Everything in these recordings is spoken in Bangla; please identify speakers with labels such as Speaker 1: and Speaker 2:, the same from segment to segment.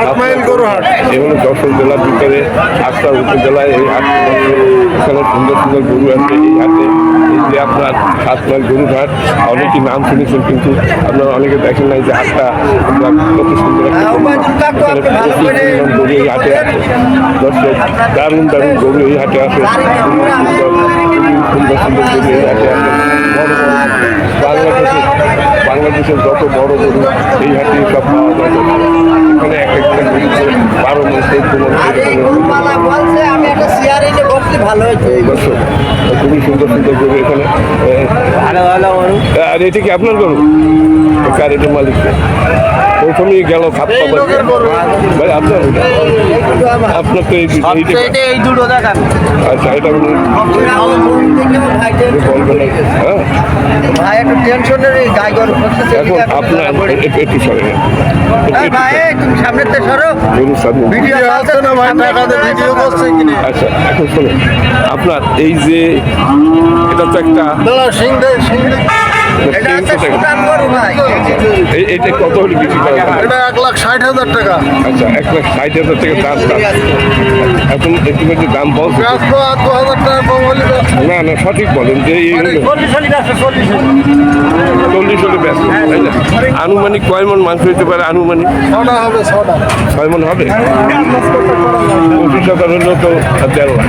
Speaker 1: আট মাইল গরু হাট।
Speaker 2: এই যশোর জেলার ভিতরে আটটা উপজেলায় এই হাট এখানে সুন্দর সুন্দর গরু আছে এই হাটে। এই যে আপনার সাত মাইল গরু হাট অনেকেই নাম শুনেছেন কিন্তু আপনারা অনেকে দেখেন নাই যে হাটটা আপনার কত সুন্দর গরু হাট। এই হাটে আছে। দর্শক দারুণ দারুণ গরু এই হাটে আছে। সুন্দর সুন্দর সুন্দর গরু এই হাটে আছে। বড় বাংলাদেশের যত বড় গরু এই হাটে সব পাওয়া যায়। এখানে এক একটা বারো মাস
Speaker 3: ভালো হতো
Speaker 2: খুবই সুন্দর সুন্দর গরু এখানে। এ,
Speaker 3: ভালো ভালো গরু।
Speaker 2: আর এটা কি আপনার গরু? কার এটা মালিক? প্রথমেই গেল ভাই আপনার? আপনার তো এই দুটো- আচ্ছা এটা। হ্যাঁ
Speaker 3: ভাই একটু টেনশনের গাই গরু
Speaker 2: এখন আপনার একটু একটু সরে
Speaker 3: ভাই তুমি সামনে তো সরো ভিডিও আছে না ভাই? টাকাতে ভিডিও করছে কিনে
Speaker 2: আচ্ছা এখন শোনেন আপনার এই যে এটা তো একটা
Speaker 3: এটা
Speaker 2: কত হলে বিক্রি করা
Speaker 1: এটা এক লাখ ষাট হাজার টাকা।
Speaker 2: আচ্ছা এক লাখ ষাট হাজার থেকে দাম
Speaker 1: দু হাজার টাকা কম হলে
Speaker 2: না না সঠিক বলেন যে চল্লিশ হলে ব্যস্ত আনুমানিক কয় মন মাংস হইতে পারে আনুমানিক?
Speaker 1: ছটা হবে ছটা।
Speaker 2: ছয় মন হবে? পঁচিশ হাজার হলেও তো দেড় লাখ।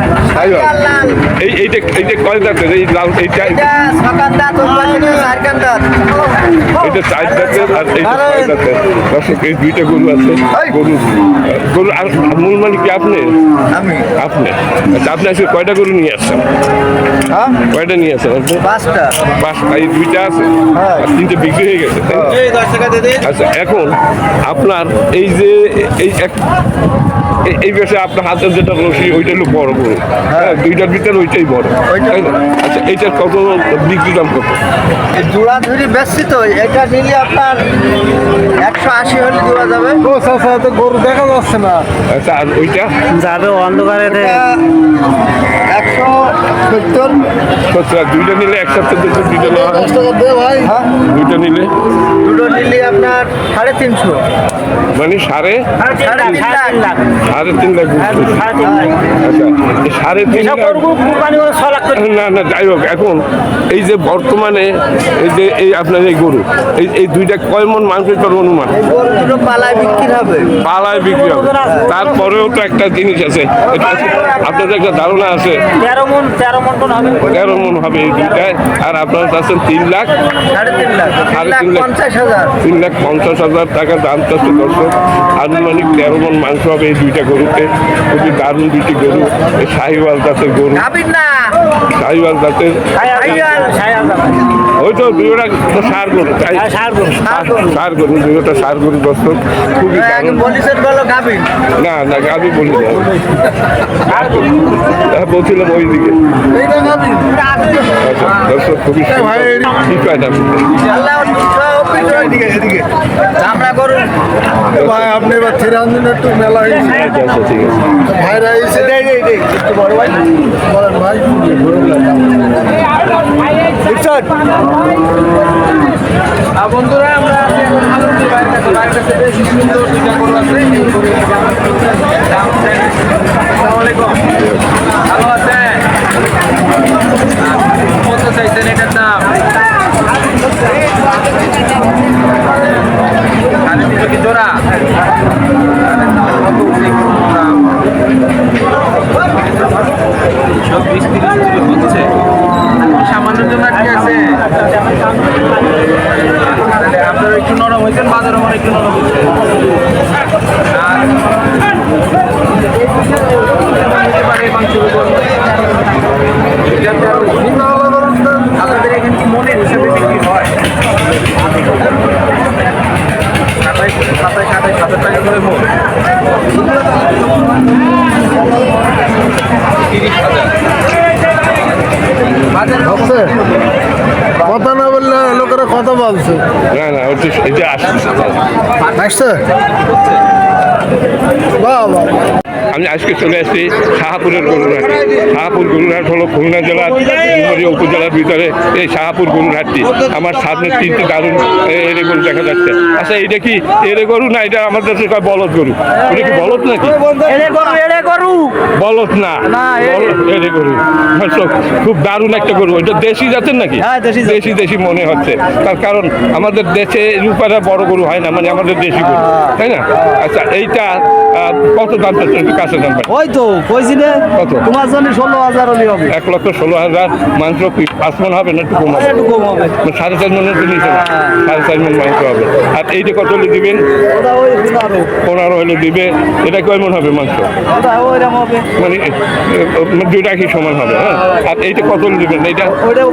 Speaker 2: এই এইটা এইটা কয় দাঁতের এই লাল এইটা
Speaker 3: এটা
Speaker 2: চার দাঁতের আর এইটা ছয় দাঁতের। দর্শক এই দুইটা গরু আছে। গরু গরু আর মূল মালিক কি আপনি? আপনি। আচ্ছা আপনি আজকে কয়টা গরু নিয়ে আসছেন?
Speaker 3: হ্যাঁ?
Speaker 2: কয়টা নিয়ে আসছেন আপনি?
Speaker 3: পাঁচটা।
Speaker 2: পাঁচটা এই দুইটা আছে?
Speaker 3: হ্যাঁ।
Speaker 2: তিনটে বিক্রি হয়ে গেছে
Speaker 3: দিন
Speaker 2: আচ্ছা এখন আপনার এই যে এই এক এই- এই বেশে আপনার হাতের যেটা রশি ওইটা হলো বড় গরু। হ্যাঁ দুইটার ভিতরে ওইটাই বড়। আচ্ছা এইটার কত বিক্রি দাম কত?
Speaker 3: এই জোড়া ধরি বেশি তো এটা নিলে আপনার একশো আশি হলে জোড়া যাবে।
Speaker 1: ও তো গরু দেখা যাচ্ছে না।
Speaker 2: আচ্ছা আর ওইটা?
Speaker 4: যাবে অন্ধকারে।
Speaker 3: একশো সত্তর।
Speaker 2: সত্তর দুইটা নিলে এক সপ্তাহ দুটো হয়।
Speaker 1: দশ ভাই।
Speaker 3: হ্যাঁ
Speaker 2: দুইটা নিলে?
Speaker 3: দুটো নিলে আপনার সাড়ে তিনশো।
Speaker 2: মানে সাড়ে?
Speaker 4: সাড়ে তিন লাখ, সাড়ে তিন লাখ।
Speaker 2: না না যাই হোক এখন এই যে বর্তমানে এই যে এই আপনার এই গরু এই এই দুইটা কয় মন মাংসের অনুমান?
Speaker 3: দুটো পালায় বিক্রি হবে।
Speaker 2: পালায় বিক্রি হবে। তারপরেও তো একটা জিনিস আছে। আপনাদের একটা ধারণা আছে।
Speaker 4: তেরো মন তেরো মন হবে।
Speaker 2: তেরো মন হবে এই দুইটায়। আর আপনারা চাচ্ছেন তিন লাখ।
Speaker 3: সাড়ে তিন লাখ। তিন
Speaker 2: সাড়ে
Speaker 3: লাখ
Speaker 2: তিন লাখ।
Speaker 3: পঞ্চাশ হাজার।
Speaker 2: তিন লাখ পঞ্চাশ হাজার টাকা দাম চাচ্ছে দর্শক। আনুমানিক তেরো মন মাংস হবে এই দুইটা গরুতে। খুবই দারুণ দুইটি গরু। এই শাহিওয়াল জাতের গরু। শাহিওয়াল জাতের ওই তো দুইটা সার গরু
Speaker 4: সার গরু
Speaker 2: সার গরু। দুইটা সার গরু দর্শক খুবই
Speaker 3: আগে
Speaker 2: দারুণ।
Speaker 3: বলিসের বলো গাবিন
Speaker 2: না না আমি বলি না। হ্যাঁ, বলছিলাম ওই দিকে আচ্ছা দর্শক খুবই
Speaker 1: ভাই,
Speaker 2: কি
Speaker 1: ভাই আপনি এবার থ্রি একটু মেলা হয়েছে
Speaker 2: আচ্ছা আচ্ছা
Speaker 1: ভাইরা এসে
Speaker 3: বড় ভাই।
Speaker 1: বলেন ভাই
Speaker 3: বন্ধুরা আমরা ভালো আছেন? কত চাইছেন এটার দাম? কি জোড়া? সব বিশ তিরিশ হচ্ছে। সামান্যের জন্য ঠিক আছে। আপনারা একটু নরম হয়েছেন, বাজার আমার একটু নরম আপনাদের এখানে কি মনের বিক্রি হয়? মন
Speaker 1: কথা বলছে।
Speaker 2: না না ওই যে আসছে।
Speaker 1: আসছে? বাহ।
Speaker 2: আমি আজকে চলে আসছি শাহাপুরের গরুরহাট। শাহাপুর গরুরহাট হলো খুলনা জেলার ডুমুরিয়া উপজেলার ভিতরে এই শাহাপুর গরুরহাটটি। আমার সামনে তিনটে দারুণ এরে গরু দেখা যাচ্ছে। আচ্ছা এটা কি এরে গরু না এটা আমার কাছে কয় বলদ গরু? এটা কি বলদ নাকি? বলদ না। এরে গরু। খুব দারুণ একটা গরু। এটা দেশি জাতের নাকি?
Speaker 4: হ্যাঁ, দেশি।
Speaker 2: দেশি মনে হচ্ছে। তার কারণ আমাদের দেশে রূপারা বড় গরু হয় না মানে আমাদের দেশি গরু। তাই না? আচ্ছা এইটা কত দাম চাচ্ছেন? কাছে দাম
Speaker 4: ওই তো কইছি না
Speaker 2: কত?
Speaker 4: তোমার জন্য ষোলো হাজার হলে হবে।
Speaker 2: এক লক্ষ ষোলো হাজার মাংস কি পাঁচ মন হবে না একটু কম হবে?
Speaker 4: একটু কম হবে।
Speaker 2: মানে সাড়ে চার মনের তো নিচে সাড়ে চার মন মাংস হবে। আর এইটা কত হলে দিবেন?
Speaker 4: ওটা ওই পনেরো।
Speaker 2: পনেরো হলে দিবে। এটা কয় মন হবে মাংস
Speaker 4: ওটা ওইরকম হবে।
Speaker 2: মানে দুইটা কি সমান হবে হ্যাঁ? আর এইটা কত হলে দিবেন? এইটা?
Speaker 4: ওইটা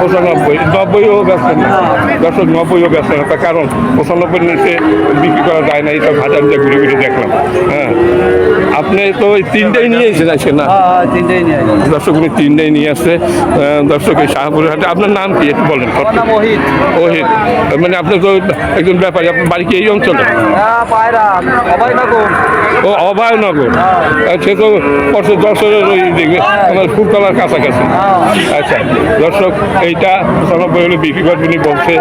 Speaker 4: পঁচানব্বই
Speaker 2: নব্বইও ব্যস্ত না। দর্শক নব্বইও ব্যস্ত না। তার কারণ পঁচানব্বই নিচে বিক্রি করা যায় না। এটা হাজার ঘুরে ঘুরে দেখলাম। হ্যাঁ। আপনি তো ওই তিনটেই নিয়ে এসেছেন আজকে না?
Speaker 4: হ্যাঁ হ্যাঁ নিয়ে
Speaker 2: দর্শক উনি তিনটেই নিয়ে আসছে দর্শক এই শাহপুরের হাটে। আপনার নাম কি একটু বলেন?
Speaker 4: ওহিত
Speaker 2: ওহিত মানে আপনি তো একজন ব্যাপারী আপনার বাড়ি কি এই অঞ্চলে?
Speaker 4: হ্যাঁ
Speaker 2: ও অভয়নগর। সে তো বছর দর্শকের ওই দিকে আমার ফুলতলার কাছাকাছি। আচ্ছা দর্শক এইটা হলে বিক্রি করবেন বলছে।